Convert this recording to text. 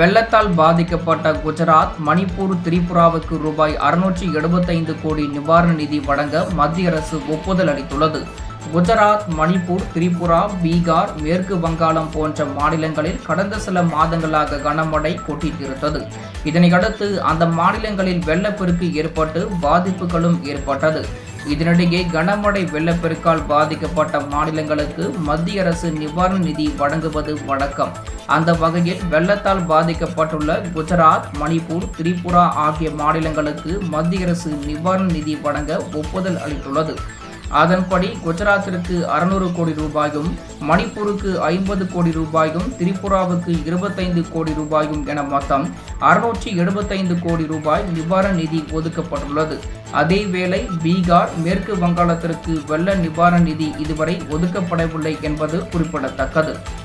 வெள்ளத்தால் பாதிக்கப்பட்ட குஜராத் மணிப்பூர் திரிபுராவுக்கு ரூபாய் அறுநூற்றி எழுபத்தைந்து கோடி நிவாரண நிதி வழங்க மத்திய அரசு ஒப்புதல் அளித்துள்ளது. குஜராத் மணிப்பூர் திரிபுரா பீகார் மேற்கு வங்காளம் போன்ற மாநிலங்களில் கடந்த சில மாதங்களாக கனமழை கொட்டியிருந்தது இதனையடுத்து அந்த மாநிலங்களில் வெள்ளப்பெருக்கு ஏற்பட்டு பாதிப்புகளும் ஏற்பட்டது. இதனிடையே கனமழை வெள்ளப்பெருக்கால் பாதிக்கப்பட்ட மாநிலங்களுக்கு மத்திய அரசு நிவாரண நிதி வழங்குவது வழக்கம். அந்த வகையில் வெள்ளத்தால் பாதிக்கப்பட்டுள்ள குஜராத் மணிப்பூர் திரிபுரா ஆகிய மாநிலங்களுக்கு மத்திய அரசு நிவாரண நிதி வழங்க ஒப்புதல் அளித்துள்ளது. அதன்படி குஜராத்திற்கு அறுநூறு கோடி ரூபாயும் மணிப்பூருக்கு ஐம்பது கோடி ரூபாயும் திரிபுராவுக்கு இருபத்தைந்து கோடி ரூபாயும் என மொத்தம் அறுநூற்றி எழுபத்தைந்து கோடி ரூபாய் நிவாரண நிதி ஒதுக்கப்பட்டுள்ளது. அதேவேளை பீகார் மேற்கு வங்காளத்திற்கு வெள்ள நிவாரண நிதி இதுவரை ஒதுக்கப்படவில்லை என்பது குறிப்பிடத்தக்கது.